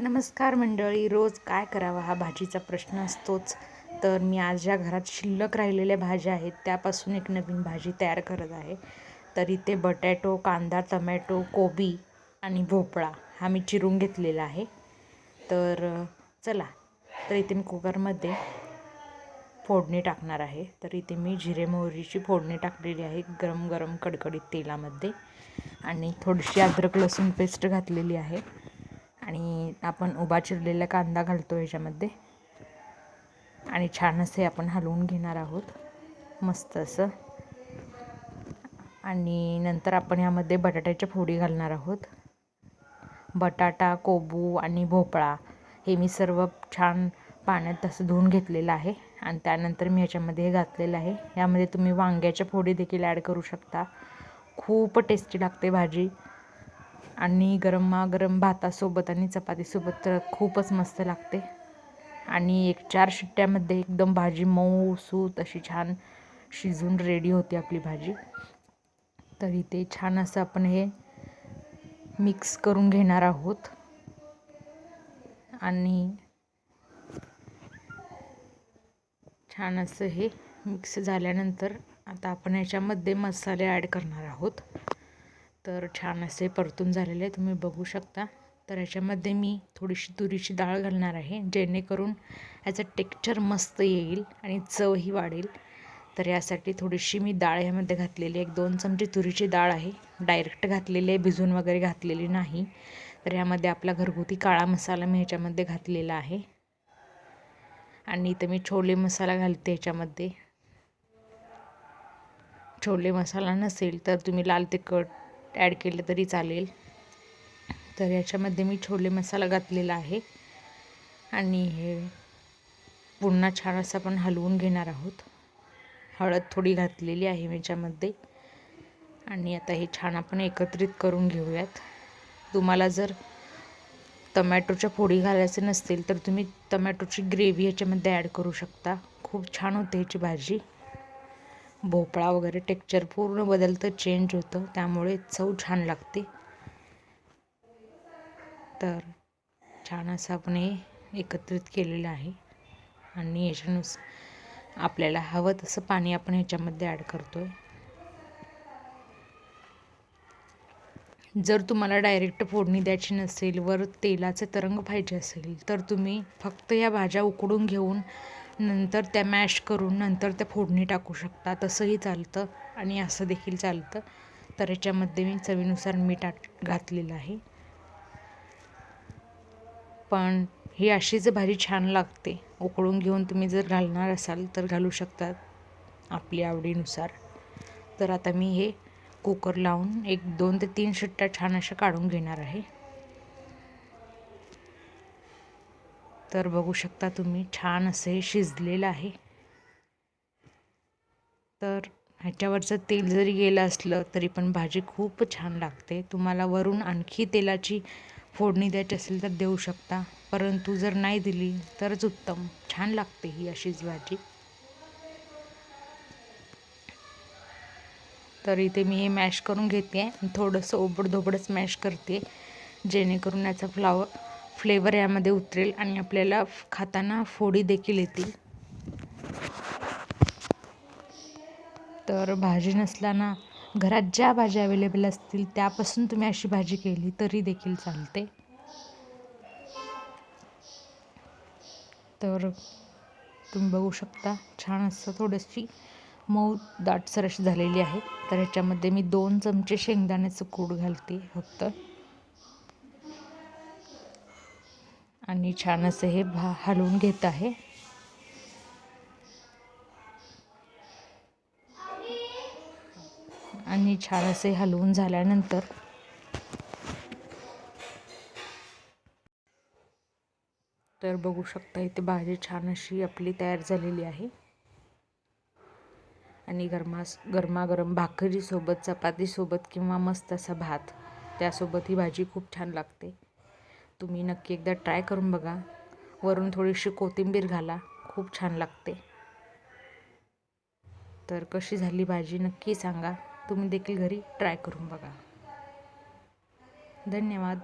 नमस्कार मंडळी रोज काय करावा हा भाजीचा प्रश्न असतोच. तर मी आज ज्या घरात शिल्लक राहिलेल्या भाज्या आहेत त्यापासून एक नवीन भाजी तयार करत आहे. तर इथे बटॅटो कांदा टमॅटो कोबी आणि भोपळा हा मी चिरून घेतलेला आहे. तर चला तर इथे मी कुकरमध्ये फोडणी टाकणार आहे. तर इथे मी जिरे मोहरीची फोडणी टाकलेली आहे गरम गरम कडकडीत तेलामध्ये. आणि थोडीशी अद्रक लसूण पेस्ट घातलेली आहे. आणि आपण उभा चिरलेला कांदा घालतो ह्याच्यामध्ये आणि छान असे आपण हलवून घेणार आहोत. मस्त असं. आणि नंतर आपण ह्यामध्ये बटाट्याच्या फोडी घालणार आहोत. बटाटा कोबू आणि भोपळा हे मी सर्व छान पाण्यात तसं धुवून घेतलेलं आहे. आणि त्यानंतर मी ह्याच्यामध्ये हे घातलेलं आहे. यामध्ये तुम्ही वांग्याच्या फोडी देखील ॲड करू शकता. खूप टेस्टी लागते भाजी. आणि गरमागरम भातासोबत आणि चपातीसोबत तर खूपच मस्त लागते. आणि एक चार शिट्ट्यामध्ये एकदम भाजी मऊ सूत अशी छान शिजून रेडी होते आपली भाजी. तर इथे छान असं आपण हे मिक्स करून घेणार आहोत. आणि छान असं हे मिक्स झाल्यानंतर आता आपण याच्यामध्ये मसाले ॲड करणार आहोत. तर छान असे परतून झालेले तुम्ही बघू शकता. तर याच्यामध्ये मी थोडीशी तुरीची डाळ घालणार आहे जेणेकरून ह्याचं टेक्चर मस्त येईल आणि चवही वाढेल. तर यासाठी थोडीशी मी डाळ ह्यामध्ये घातलेली एक दोन चमचे तुरीची डाळ आहे. डायरेक्ट घातलेली आहे भिजून वगैरे घातलेली नाही. तर यामध्ये आपला घरगुती काळा मसाला मी ह्याच्यामध्ये घातलेला आहे. आणि इथं मी छोले मसाला घालते ह्याच्यामध्ये छोले मसाला नसेल तर तुम्ही लाल तिखट ॲड केलं तरी चालेल. तर याच्यामध्ये मी छोले मसाला घातलेला आहे. आणि हे पुन्हा छान असं आपण हलवून घेणार आहोत. हळद थोडी घातलेली आहे याच्यामध्ये. आणि आता हे छान आपण एकत्रित करून घेऊयात. तुम्हाला जर टमॅटोच्या फोडी घालायचे नसतील तर तुम्ही टमॅटोची ग्रेव्ही याच्यामध्ये ॲड करू शकता. खूप छान होते ह्याची भाजी. भोपळा वगैरे टेक्चर पूर्ण बदलतं चेंज होतं. त्यामुळे चव छान लागते. तर छान असं आपण हे एकत्रित केलेलं आहे. आणि याच्यानुसार आपल्याला हवं तसं पाणी आपण ह्याच्यामध्ये ॲड करतो आहे जर तुम्हाला डायरेक्ट फोडणी द्यायची नसेल वर तेलाचे तरंग पाहिजे असेल तर तुम्ही फक्त या भाज्या उकडून घेऊन नंतर त्या मॅश करून नंतर त्या फोडणी टाकू शकता. तसंही चालतं आणि असं देखील चालतं. तर याच्यामध्ये मी चवीनुसार मीठ घातलेलं आहे. पण ही अशीच भाजी छान लागते उकळून घेऊन तुम्ही जर घालणार असाल तर घालू शकतात आपली आवडीनुसार. तर आता मी हे कुकर लावून एक दोन ते तीन शिट्ट्या छान अशा काढून घेणार आहे. तर बघू शकता तुम्ही छान असे शिजलेलं आहे. तर ह्याच्यावरचं तेल जरी गेलं असलं तरी पण भाजी खूप छान लागते. तुम्हाला वरून आणखी तेलाची फोडणी द्यायची असेल तर देऊ शकता. परंतु जर नाही दिली तरच उत्तम. छान लागते ही अशीच भाजी. तर इथे मी हे मॅश करून घेते आहे थोडंसं ओबडधोबडच मॅश करते जेणेकरून याचा फ्लावर फ्लेवर यामध्ये उतरेल आणि आपल्याला खाताना फोडी देखील येतील. तर भाजी नसताना घरात ज्या भाज्या अवेलेबल असतील त्यापासून तुम्ही अशी भाजी केली तरी देखील चालते. तर तुम्ही बघू शकता छान असं थोडीशी मऊ दाटसर अशी झालेली आहे. तर ह्याच्यामध्ये मी दोन चमचे शेंगदाण्याचं कूड घालते फक्त. आणि छान असं हे भा हलवून घेत आहे. आणि छान असे हलवून झाल्यानंतर तर बघू शकता इथे भाजी छान अशी आपली तयार झालेली आहे. आणि गरमास गरमागरम भाकरीसोबत चपातीसोबत किंवा मस्त असा भात त्यासोबत ही भाजी खूप छान लागते. तुम्ही नक्की एकदा ट्राय करून बघा. वरून थोडीशी कोथिंबीर घाला. खूप छान लागते. तर कशी झाली भाजी नक्की सांगा. तुम्ही देखील घरी ट्राय करून बघा. धन्यवाद.